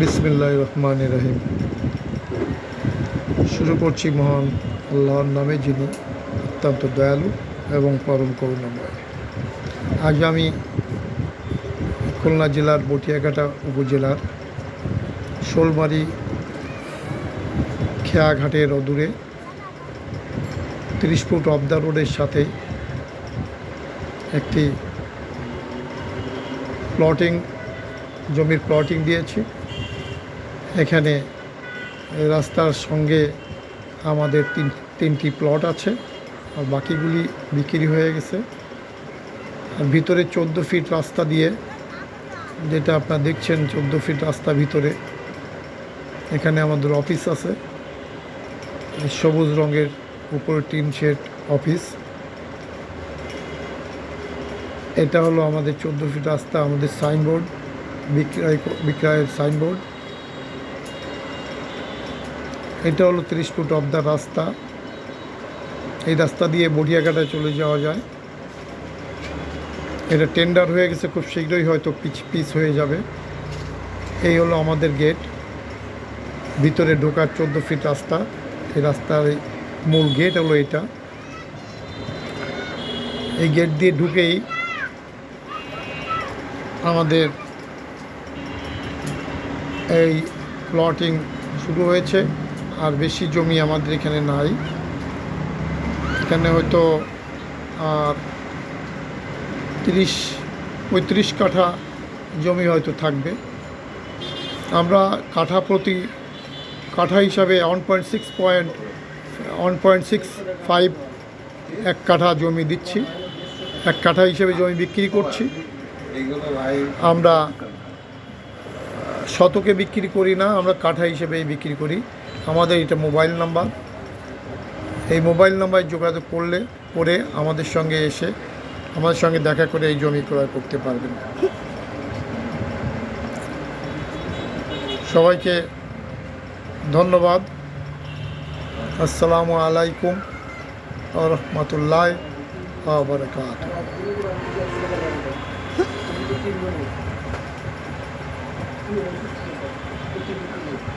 বিসমিল্লাহ রহমান রহিম। শুরু করছি মহান আল্লাহর নামে যিনি অত্যন্ত দয়ালু এবং পরম করুণাময়। আজ আমি খুলনা জেলার বটিয়াঘাটা উপজেলার শোলমারি খেয়াঘাটের অদূরে তিরিশ ফুট অফ দ্য রোডের সাথে একটি প্লটিং জমির প্লটিং দিয়েছি। এখানে রাস্তার সঙ্গে আমাদের তিন তিনটি প্লট আছে, আর বাকিগুলি বিক্রি হয়ে গেছে। আর ভিতরে চোদ্দ ফিট রাস্তা দিয়ে, যেটা আপনারা দেখছেন, চোদ্দ ফিট রাস্তা ভিতরে। এখানে আমাদের অফিস আছে। সবুজ রঙের উপরে টিন শেড অফিস এটা হলো আমাদের চোদ্দ ফিট রাস্তা, আমাদের সাইনবোর্ড বিক্রয় বিক্রয়ের সাইনবোর্ড এটা হলো তিরিশ ফুট অফ দ্য রাস্তা। এই রাস্তা দিয়ে বড়িয়াঘাটায় চলে যাওয়া যায়। এটা টেন্ডার হয়ে গেছে, খুব শীঘ্রই হয়তো পিচ পিচ হয়ে যাবে। এই হলো আমাদের গেট ভিতরে ঢোকার চোদ্দ ফিট রাস্তা। এই রাস্তার মূল গেট হলো এটা। এই গেট দিয়ে ঢুকেই আমাদের এই প্লটিং শুরু হয়েছে, আর বেশি জমি আমাদের এখানে নাই। এখানে হয়তো আর তিরিশ, পঁয়ত্রিশ কাঠা জমি হয়তো থাকবে। আমরা কাঠা প্রতি, কাঠা হিসাবে one point six point one point six five এক কাঠা জমি দিচ্ছি। এক কাঠা হিসেবে জমি বিক্রি করছি। আমরা শতকে বিক্রি করি না, আমরা কাঠা হিসেবেই বিক্রি করি। আমাদের এটা মোবাইল নাম্বার। এই মোবাইল নাম্বারে যোগাযোগ করলে, করে আমাদের সঙ্গে এসে আমাদের সঙ্গে দেখা করে এই জমি ক্রয় করতে পারবেন। সবাইকে ধন্যবাদ। আসসালামু আলাইকুম রহমতুল্লাহ বারকাত Thank you.